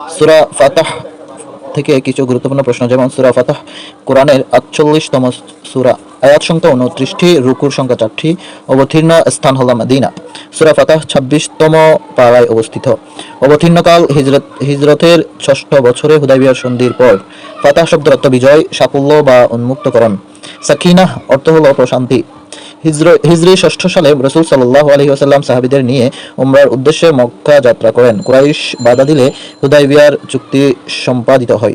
সুরা ফাতাহ থেকে কিছু গুরুত্বপূর্ণ প্রশ্ন, যেমন সুরা ফাতাহ, কোরআনের আটচল্লিশতম সুরা, আয়াত সংখ্যা উনত্রিশটি রুকুর সংখ্যা চারটি, অবতীর্ণ স্থান হল মাদিনা। সুরা ফাতাহ ছাব্বিশতম পাড়ায় অবস্থিত। অবতীর্ণকাল হিজরত, হিজরতের ষষ্ঠ বছরে হুদাইবিয়ার সন্ধির পর ফাতাহ শব্দের অর্থ বিজয়, সাফল্য বা উন্মুক্তকরণ। সাকিনাহ অর্থ হল প্রশান্তি। হিজর- ষষ্ঠ সালে রসুল সাল্লাহ আলহি আসাল্লাম সাহাবিদের নিয়ে উমরার উদ্দেশ্যে মক্কা যাত্রা করেন। কুরাইশ বাধা দিলে হুদাইবিয়ার চুক্তি সম্পাদিত হয়।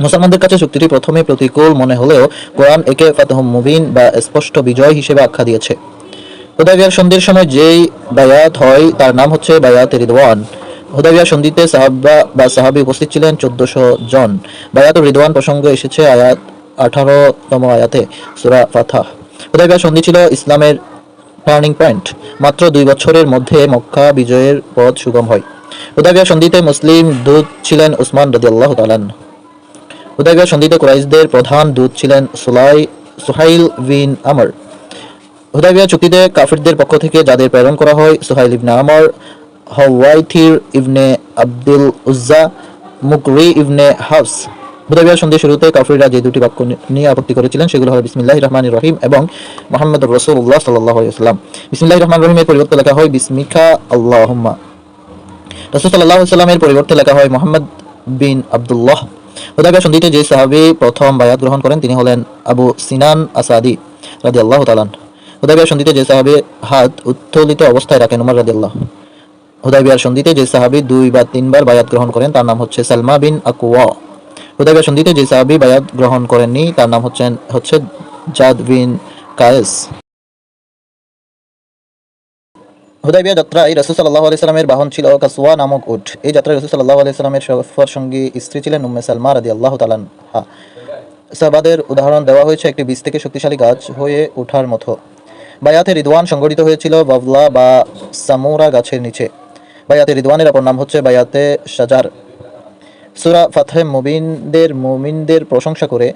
মুসলমানদের কাছে চুক্তিটি প্রথমে প্রতিকূল মনে হলেও কোরআন একে ফাতহ মুবিন বা স্পষ্ট বিজয় হিসেবে আখ্যা দিয়েছে। হুদাইবিয়ার সন্ধির সময় যেই বায়াত হয়, তার নাম হচ্ছে বায়াত রিদওয়ান। হুদাইবিয়া সন্ধিতে সাহাবা বা সাহাবি উপস্থিত ছিলেন চোদ্দশো জন। বায়াত রিদওয়ান প্রসঙ্গে এসেছে আয়াত আঠারোতম আয়াতে, সুরা ফাথাহ হুদাইবিয়া সন্ধি ছিল? ইসলামের টার্নিং পয়েন্ট। মাত্র দুই বছরের মধ্যে মক্কা বিজয়ের পথ সুগম হয়। হুদাইবিয়া সন্ধিতে মুসলিম দূত ছিলেন উসমান রদিয়াল্লাহ তালান হুদাইবিয়া সন্ধিতে কুরাইশদের প্রধান দূত ছিলেন সুলাই, সুহাইল বিন আমর। হুদাইবিয়া চুক্তিতে কাফিরদের পক্ষ থেকে যাদের প্রেরণ করা হয়, সুহাইল ইবনে আমর, হওয়াইথির ইবনে আব্দুল উজ্জা, মুকরি ইবনে হাফস। হুদাইবিয়া সন্ধি শুরুতে কাফিররা যে দুটি বাক্য নিয়ে আপত্তি করেছিলেন, সেগুলো হলো বিসমিল্লাহ রহমান রহিম এবং মোহাম্মদ রসুল্লাহ সাল্লাহ ইসলাম বিসমিল্লাহ রহমান রহিমের পরিবর্তে লেখা হয় বিসমিকা আল্লাহম্মা। রসুল সাল্লাহ সাল্লামের পরিবর্তে লেখা হয় মোহাম্মদ বিন আব্দুল্লাহ। হুদাইবিয়া সন্ধিতে যে সাহাবী প্রথম বায়াত গ্রহণ করেন, তিনি হলেন আবু সিনান আসাদি রাদি আল্লাহ তালান হুদাইবিয়া সন্ধিতে যে সাহাবী হাত উত্তোলিত অবস্থায় রাখেন উমর রাদি আল্লাহ হুদাইবিয়ার সন্ধিতে যে সাহাবী দুই বা তিনবার বায়াত গ্রহণ করেন, তার নাম হচ্ছে সালমা বিন আকুয়া হুদাইবিয়া সন্ধিতে যে সাহাবী বায়াত গ্রহণ করেননি। তার নাম হচ্ছেন, হচ্ছে জাদ বিন কায়েস। হুদাইবিয়া যাত্রায় রসুল সাল্লাহ আলি সাল্লামের বাহন ছিল কাসওয়া নামক উট। এই যাত্রায় রসুল সাল্লাহ আলি সাল্লামের সফর সঙ্গী স্ত্রী ছিলেন উম্মে সালমা রাদি আল্লাহ তালানহা সাবাদের উদাহরণ দেওয়া হয়েছে একটি বীজ থেকে শক্তিশালী গাছ হয়ে ওঠার মতো। বায়াতে রিদওয়ান সংগঠিত হয়েছিল বাবলা বা সামুরা গাছের নিচে। বায়াতে রিদওয়ানের অপর নাম হচ্ছে বায়াতে সাজার সুরা ফাতহে মুবিনদের মুমিনদের প্রশংসা করে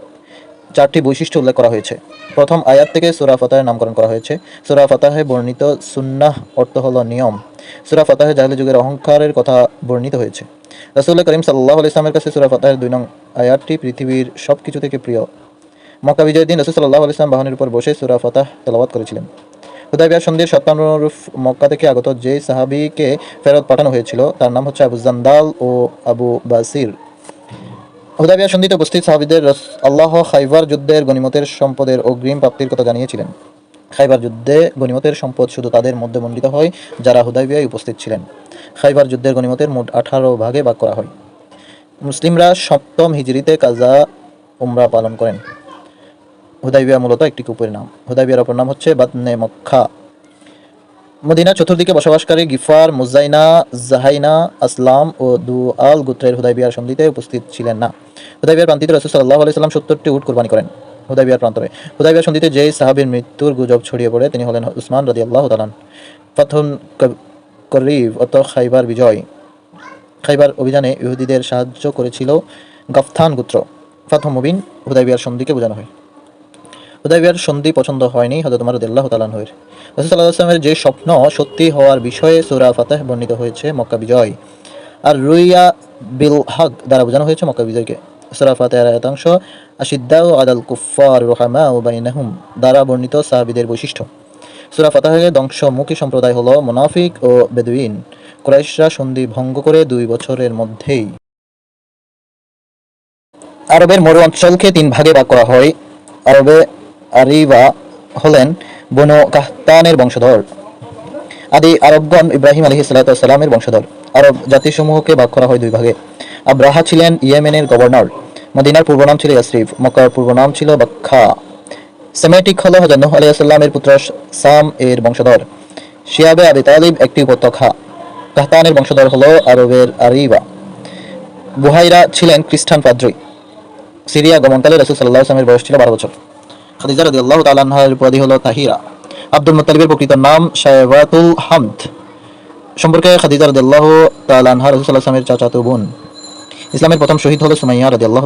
চারটি বৈশিষ্ট্য উল্লেখ করা হয়েছে। প্রথম আয়াত থেকে সুরা ফাতাহের নামকরণ করা হয়েছে। সুরা ফাতাহে বর্ণিত সুন্নাহ অর্থ হল নিয়ম। সুরা ফাতাহে জাহলি যুগের অহংকারের কথা বর্ণিত হয়েছে। রাসুল্লাহ করিম সাল্লাহ ইসলামের কাছে সুরা ফাতাহের দুই নং আয়াতটি পৃথিবীর সব কিছু থেকে প্রিয়। মক্কা বিজয়ের দিন রসুল সাল্লাহ ইসলাম বাহনের উপর বসে সুরা ফাতাহ তেলাওয়াত করেছিলেন। হুদাইবিয়া সন্ধির সত্তানুরূপ মক্কা থেকে আগত যে সাহাবিকে ফেরত পাঠানো হয়েছিল, তার নাম হচ্ছে আবু জান্দাল ও আবু বাসির। হুদাইবিয়া সন্ধিতে উপস্থিত সাহাবিদের আল্লাহ খাইবার যুদ্ধের গনিমতের সম্পদের অগ্রিম প্রাপ্তির কথা জানিয়েছিলেন। খাইবার যুদ্ধে গনিমতের সম্পদ শুধু তাদের মধ্যে মণ্ডিত হয়, যারা হুদাইবিয়ায় উপস্থিত ছিলেন। খাইবার যুদ্ধের গনিমতের মোট আঠারো ভাগে ভাগ করা হয়। মুসলিমরা সপ্তম হিজরিতে কাজা উমরা পালন করেন। হুদাইবিয়া মূলত একটি কূপের নাম। হুদাইবিয়ার অপর নাম হচ্ছে বাতনে মক্কা। মদিনা চতুর্দিকে বসবাসকারী গিফার, মুজাইনা, জাহাইনা, আসলাম ও দু আল গুত্রের হুদাইবিয়ার সন্ধিতে উপস্থিত ছিলেন না। হুদাইবিয়ার প্রান্তিতে রসুল সাল্লাহ আলি সাল্লাম সত্তরটি উট কোরবানি করেন হুদাইবিয়ার প্রান্তরে। হুদাইবিয়ার সন্ধিতে যেই সাহাবীর মৃত্যুর গুজব ছড়িয়ে পড়ে, তিনি হলেন উসমান রদি আল্লাহ তালান প্রথম করিব অত খাইবার বিজয়। খাইবার অভিযানে ইহুদিদের সাহায্য করেছিল গফথান গোত্র। ফাতহ মুবিন হুদাইবিয়ার সন্ধিকে বোঝানো হয়। হুদাইবিয়ার সন্ধি পছন্দ হয়নি হজরত উমর রাদিয়াল্লাহু তাআলার হয়ের রাসূল সাল্লাল্লাহু আলাইহি যে স্বপ্ন, সত্যি হওয়ার বিষয়ে সূরা ফাতহ বর্ণিত হয়েছে, মক্কা বিজয়। আর রুইয়া বিল হক দ্বারা বোঝানো হয়েছে মক্কা বিজয়কে। সূরা ফাতিহার একাংশ আশিদ্দাউ আলাল কুফার রুহামা ও বাইনাহুম দ্বারা বর্ণিত সাহাবিদের বৈশিষ্ট্য। সূরা ফাতাহের ধ্বংসমুখী সম্প্রদায় হলো মুনাফিক ও বেদুইন। ক্রাইশরা সন্ধি ভঙ্গ করে দুই বছরের মধ্যেই আরবের মরু অঞ্চলকে তিন ভাগে ভাগ করা হয়। আরবে আরিবা হলেন বনু কাহতানের বংশধর। আদি আরবগণ ইব্রাহিম আলহি সাল্লামের বংশধর। আরব জাতিসমূহকে ভাগ করা হয় দুই ভাগে। আব্রাহা ছিলেন ইয়েমেনের গভর্নর। মদিনার পূর্ব নাম ছিল ইয়াসরিফ, মক্কার পূর্ব নাম ছিল বাক্খা সেমেটিক হল হজরত নূহ আলাইহিস সালামের পুত্র সাম এর বংশধর। শিয়াবে আবি তালিব একটি উপত্যকা। কাহতানের বংশধর হল আরবের আরিবা। বুহাইরা ছিলেন খ্রিস্টান পাদ্রী। সিরিয়া গমনকালে রসুল সাল্লাহ আসলামের বয়স ছিল বারো বছর। খাদিজা রদি আল্লাহ তালাহার উপাধি তাহিরা। আব্দুল মুতালিবের প্রকৃত নাম হামদ। সম্পর্কে খাদিজা আল্লাহ চাচাতো বোন। ইসলামের প্রথম শহীদ সুমাইয়া আল্লাহ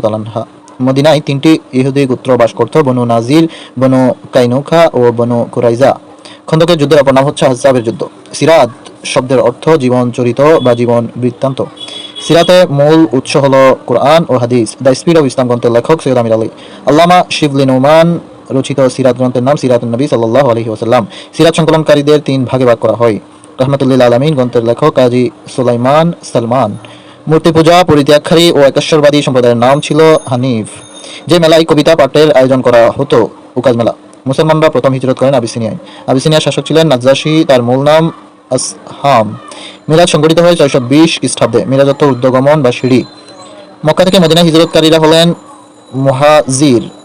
মদিনায় তিনটি ইহুদি গোত্র বাস করত, বনু নাজির, বনু ও বনু কুরাইজা। খন্দকের যুদ্ধের অপর নাম হচ্ছে যুদ্ধ। সিরাত শব্দের অর্থ জীবন চরিত বা জীবন বৃত্তান্ত। সিরাতে মূল উৎস হল কোরআন ও হাদিস। দ্য স্পিড অফ ইসলাম গ্রন্থের লেখক সৈয়দ আমির আলী। আল্লামা শিবলি নোমান রচিত সিরাত গ্রন্থের নাম সিরাত নবী সাল্লাহ আলহি ওসাল্লাম সিরাত সংকলনকারীদের তিন ভাগে ভাগ করা হয়। রহমতুল্লিল আলমিন, গ্রন্থের লেখক কাজী সুলাইমান সালমান। মূর্তি পূজা, পরিত্যাগকারী ও একেশ্বরবাদী সম্প্রদায়ের নাম ছিল হানিফ। যে মেলায় কবিতা পাঠের আয়োজন করা হতো, উকাজ মেলা। মুসলমানরা প্রথম হিজরত করেন আবিসিনিয়ায়। আবিসিনিয়ার শাসক ছিলেন নাজ্জাসী তার মূল নাম আসহাম। মিলাদ সংগঠিত হয় ছয়শো বিশ খ্রিস্টাব্দে, মিলাদত্ত উদ্যোগমন বা সিঁড়ি। মক্কা থেকে মদিনা হিজরতকারীরা হলেন মুহাজির।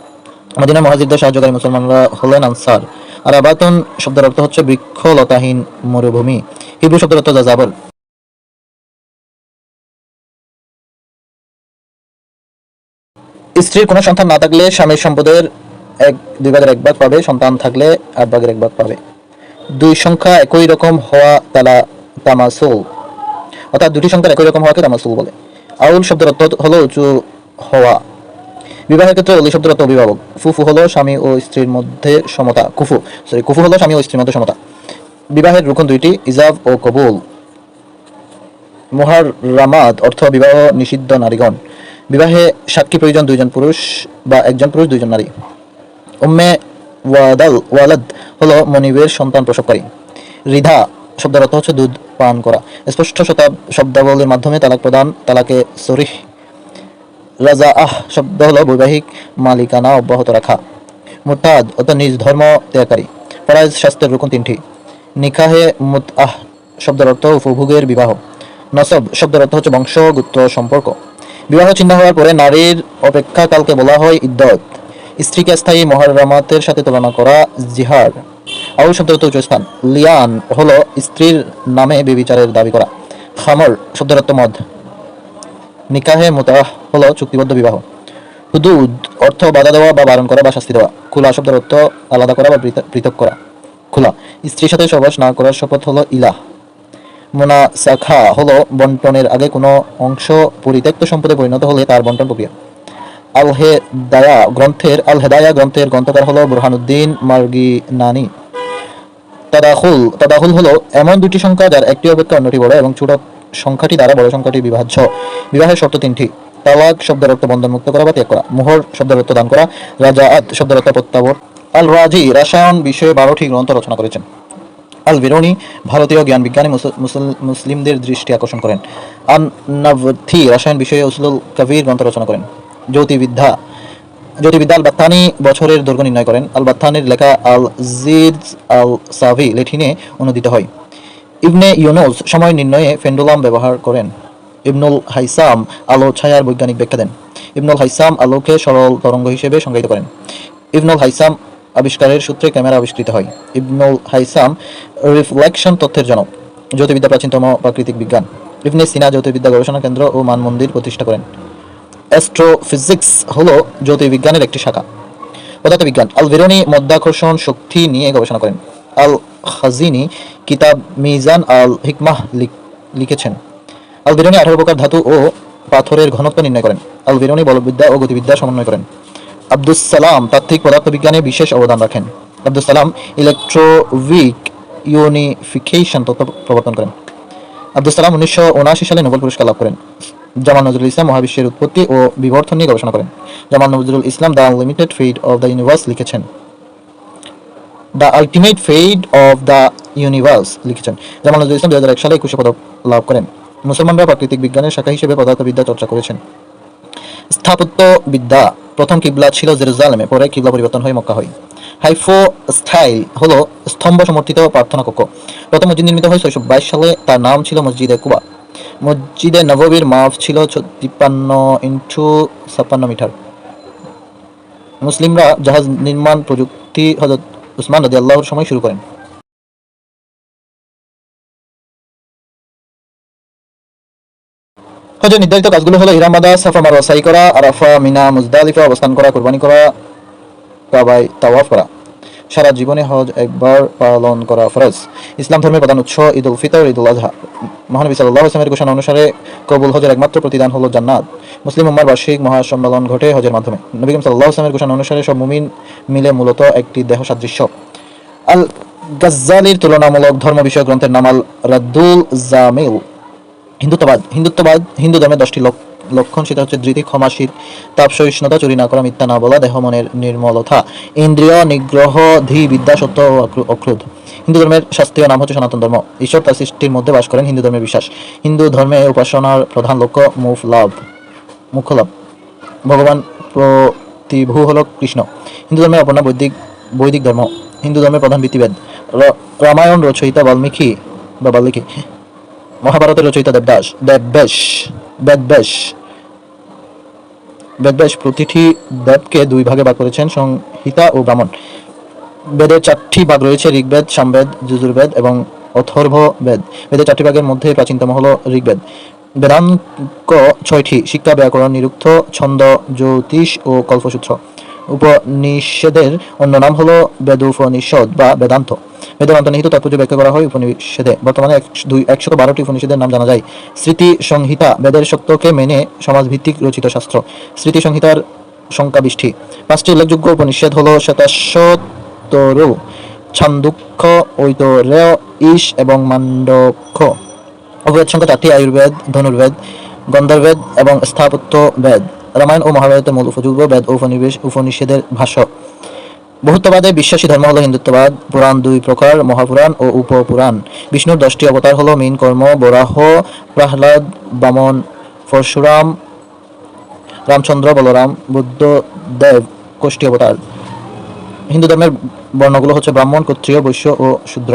মদিনা মহাজিরদের সাহায্যকারী মুসলমানরা হলেন আনসার। আর আবাতন শব্দের অর্থ হচ্ছে বৃক্ষ লতাহীন মরুভূমি। হিব্রু শব্দের অর্থ যাযাবর। স্ত্রীর কোনো সন্তান না থাকলে স্বামীর সম্পদের এক, দুই ভাগের এক ভাগ পাবে, সন্তান থাকলে আট ভাগের এক ভাগ পাবে। দুই সংখ্যা একই রকম হওয়া তালা, তামাসুল। অর্থাৎ দুটি সংখ্যার একই রকম হওয়াকে তামাসুল বলে। আউল শব্দের অর্থ হলো উঁচু হওয়া। বিবাহের ক্ষেত্রে অলি শব্দের অর্থ অভিভাবক। ফুফু হলো স্বামী ও স্ত্রীর মধ্যে সমতা। কুফু সরি কুফু হলো স্বামী ও স্ত্রীর মধ্যে সমতা। বিবাহের রুকন দুইটি, ইজাব ও কবুল। মুহার রামাদ অর্থ বিবাহ নিষিদ্ধ নারীগণ। বিবাহে সাক্ষী প্রয়োজন, দুইজন পুরুষ বা একজন পুরুষ, দুইজন নারী। উম্মে ওয়াদাল, ওয়ালাদ হলো মনিবের সন্তান প্রসবকারী। রিধা শব্দের অর্থ হচ্ছে দুধ পান করা। স্পষ্ট শতাব শব্দাবলীর মাধ্যমে তালাক প্রদান, তালাকে সরিহ রাজা, আহ, শব্দ হলো বৈবাহিক মালিকানা অব্যাহত রাখা। মুরতাদ অর্থাৎ নিজ ধর্ম ত্যাগকারী। ফরাইজ শাস্ত্রের রুকুন তিনটি। নিকাহে মুত, আহ, শব্দের অর্থ উপভোগের বিবাহ। নসব শব্দের অর্থ হচ্ছে বংশ, গোত্র, সম্পর্ক। বিবাহ চিহ্ন হওয়ার পরে নারীর অপেক্ষাকালকে বলা হয় ইদ্যত স্ত্রীকে স্থায়ী মহারামাতের সাথে তুলনা করা জিহার আউল শব্দের অর্থ উচ্চ স্থান লিয়ান হলো স্ত্রীর নামে বেবিচারের দাবি করা। খামর শব্দের অর্থ মদ। নিকাহে মোতাহ হলো চুক্তিবদ্ধ বিবাহ। হুদুদ, অর্থ বাধা দেওয়া বা বারণ করা বা শাস্তি দেওয়া। খোলা শব্দের অর্থ আলাদা করা বা পৃথক- করা। খোলা, স্ত্রীর সাথে সহবাস না করার শপথ হলো ইলাহ। মোনা সাখা হলো বন্টনের আগে কোনো অংশ পরিত্যক্ত সম্পদে পরিণত হলে তার বন্টন প্রক্রিয়া। আল হেদায়া গ্রন্থের আল হেদায়া গ্রন্থের গ্রন্থকার হলো বুরহানুদ্দিন মার্গি নানি তাদাহুল তাদাহুল হলো এমন দুটি সংখ্যা যার একটি অপেক্ষা অন্যটি বড় এবং ছোট সংখ্যাটি দ্বারা বড় সংখ্যাটি বিভাজ্য। বিবাহের শর্ত তিনটি। তালাক শব্দের অর্থ বন্ধন মুক্ত করা বা ত্যাগ করা। মোহর শব্দের অর্থ দান করা। রাজা আত শব্দের অর্থ প্রত্যাবর। আল রাজি রাসায়ন বিষয়ে বারোটি গ্রন্থ রচনা করেছেন। আল বিরোনি ভারতীয় জ্ঞান বিজ্ঞানী মুসল- মুসল- মুসলিমদের দৃষ্টি আকর্ষণ করেন। আন নাভথি রসায়ন বিষয়ে উসলুল কবির গ্রন্থ রচনা করেন। জ্যোতিবিদ্যা জ্যোতিবিদ্যা আল বাত্তানি বছরের দৈর্ঘ্য নির্ণয় করেন। আল বাত্তানির লেখা আল জিজ আল সাভি লেঠিনে অনুদিত হয়। ইবনে ইউনুস সময় নির্ণয়ে ফেন্ডুলাম ব্যবহার করেন। ইবনুল হাইসাম আলো ছায়ার বৈজ্ঞানিক ব্যাখ্যা দেন। ইবনুল হাইসাম আলোকে সরল তরঙ্গ হিসেবে সংজ্ঞায়িত করেন। ইবনুল হাইসাম আবিষ্কারের সূত্রে ক্যামেরা আবিষ্কৃত হয়। ইবনুল হাইসাম রিফ্লেকশন তথ্যের জনক, জ্যোতির্বিদ্যা, প্রাচীনতম প্রাকৃতিক বিজ্ঞান। ইবনে সিনা জ্যোতির্বিদ্যা গবেষণা কেন্দ্র ও মানমন্দির প্রতিষ্ঠা করেন। অ্যাস্ট্রোফিজিক্স হলো জ্যোতির্বিজ্ঞানের একটি শাখা। পদার্থবিজ্ঞান আল বেরোনি মধ্যাকর্ষণ শক্তি নিয়ে গবেষণা করেন। আল খাজিনি কিতাব মিজান আল হিকমাহ লিখেছেন। আল বেরোনি আঠারো প্রকার ধাতু ও পাথরের ঘনত্ব নির্ণয় করেন। আল বেরোনি বলবিদ্যা ও গতিবিদ্যা সমন্বয় করেন। আব্দুস সালাম তাত্ত্বিক পদার্থবিজ্ঞানে বিশেষ অবদান রাখেন। আব্দুস সালাম ইলেকট্রোভিক ইউনিফিকেশন তত্ত্ব প্রবর্তন করেন। আব্দুল সালাম উনিশশো উনআশি সালে নোবেল পুরস্কার লাভ করেন। জামাল নজরুল ইসলাম মহাবিশ্বের উৎপত্তি ও বিবর্তন নিয়ে গবেষণা করেন। Jamal Nazrul Islam the unlimited feed of the universe লিখেছেন। The ultimate fate of the universe লিখেছেন। জামাল নজরুল ইসলাম দুই হাজার এক সালে একুশে পদক লাভ করেন। মুসলমানরা প্রাকৃতিক বিজ্ঞানের শাখা হিসেবে পদার্থবিদ্যা চর্চা করেছেন। স্থাপত্য বিদ্যা প্রথম কিবলা ছিল জেরুজালেমে, পরে কিবলা পরিবর্তন হয়ে মক্কা হয়। হাইফো স্টাইল হলো স্তম্ভ সমর্থিত প্রার্থনা কক্ষ। প্রথম মসজিদ নির্মিত হয় ছয়শো বাইশ সালে, তার নাম ছিল মসজিদে কুবা। মসজিদে নববীর মাপ ছিল তিপ্পান্ন ইন্টু ছাপ্পান্ন মিটার। মুসলিমরা জাহাজ নির্মাণ প্রযুক্তি, হজরত উসমান রদি আল্লাহর সময় শুরু করেন। হজের নির্ধারিত কাজগুলো হলো ইরামাদা সাফা মারোয়া সাই করা, আরাফা, মিনা, মুজদালিফা, অবস্থান করা, কোরবানি করা, কাবায় তাওয়াফ করা। সারা জীবনে হজ একবার পালন করা ফরজ। ইসলাম ধর্মের প্রধান উৎস ঈদ উল ফিতর, ঈদ উল আজহা মহানবী সাল্লাহ ইসলামের ঘোষণা অনুসারে কবুল হজের একমাত্র প্রতিদান হলো জান্নাত। মুসলিম উম্মার বার্ষিক মহাসম্মেলন ঘটে হজের মাধ্যমে। নবী করিম সাল্লাহ ইসলামের ঘোষণা অনুসারে সব মুমিন মিলে মূলত একটি দেহ সাদৃশ্য। আল গাজ্জালির তুলনামূলক ধর্ম বিষয়ক গ্রন্থের নাম আল রাদ্দুল জামিল। হিন্দুত্ববাদ হিন্দুত্ববাদ, হিন্দু ধর্মের দশটি লক- লক্ষণ সেটা হচ্ছে ধৃতি ক্ষমাশীল তাপ, সহিষ্ণুতা, চুরি না করা, মিথ্যা না বলা, দেহ, মনের নির্মলতা, ইন্দ্রিয়, নিগ্রহ, ধী, বিদ্যা, সত্য ও অক্রু- অক্রোধ। হিন্দু ধর্মের শাস্ত্রীয় নাম হচ্ছে সনাতন ধর্ম। ঈশ্বর তার সৃষ্টির মধ্যে বাস করেন হিন্দু ধর্মের বিশ্বাস। হিন্দু ধর্মে উপাসনার প্রধান লক্ষ্য মুখ লাভ মুখ্য লাভ। ভগবান প্রতিভূ হল কৃষ্ণ। হিন্দু ধর্মের অপর নাম বৈদিক বৈদিক ধর্ম। হিন্দু ধর্মের প্রধান ভিত্তিবেদ রামায়ণ রচয়িতা বাল্মীকি বা বাল্মীকি। মহাভারতের রচয়িতা দেবদাস দেববেশ বেদবেশ। বেদবেশ প্রতিটি বেদকে দুই ভাগে ভাগ করেছেন, সংহিতা ও ব্রাহ্মণ। বেদের চারটি ভাগ রয়েছে, ঋগ্বেদ, সামবেদ, যজুর্বেদ এবং অথর্ব বেদ বেদের চারটি ভাগের মধ্যে প্রাচীনতম হল ঋগ্বেদ। বেদাঙ্ক ছয়টি, শিক্ষা, ব্যাকরণ, নিরুক্ত, ছন্দ, জ্যোতিষ ও কল্পসূত্র। উপনিষেদের অন্য নাম হলো বেদোপনিষদ বা বেদান্ত। বেদের অন্তর্নিহিত তাৎপর্য ব্যাখ্যা করা হয় উপনিষেদে। বর্তমানে দুই বারোটি উপনিষদের নাম জানা যায়। স্মৃতি সংহিতা বেদের সত্যকে মেনে সমাজভিত্তিক রচিত শাস্ত্র। স্মৃতি সংহিতার সংখ্যা বিষ্টি পাঁচটি উল্লেখযোগ্য উপনিষদ হলো শতাশতরু, ছান্দুক্ষ, ঐতরেয় ঈশ এবং মান্ডক্য অবেদ সংখ্যা চারটি আয়ুর্বেদ, ধনুর্বেদ, গন্ধর্বেদ এবং স্থাপত্য বেদ রামায়ণ ও মহাভারতের মূল উপযোগ্য বেদ ও উপনিবেশ উপনিষেদের ভাষ্য। বহুত্ববাদে বিশ্বাসী ধর্ম হলো হিন্দুত্ববাদ, পুরাণ দুই প্রকার, মহাপুরাণ ও উপপুরাণ। বিষ্ণুর দশটি অবতার হলো মীন, কর্ম, বরাহ, প্রহ্লাদ, বামন, পরশুরাম, রামচন্দ্র, বলরাম, বুদ্ধ, দেব, কোষ্ঠী অবতার। হিন্দু ধর্মের বর্ণগুলো হচ্ছে ব্রাহ্মণ, ক্ষত্রিয়, বৈশ্য ও শূদ্র।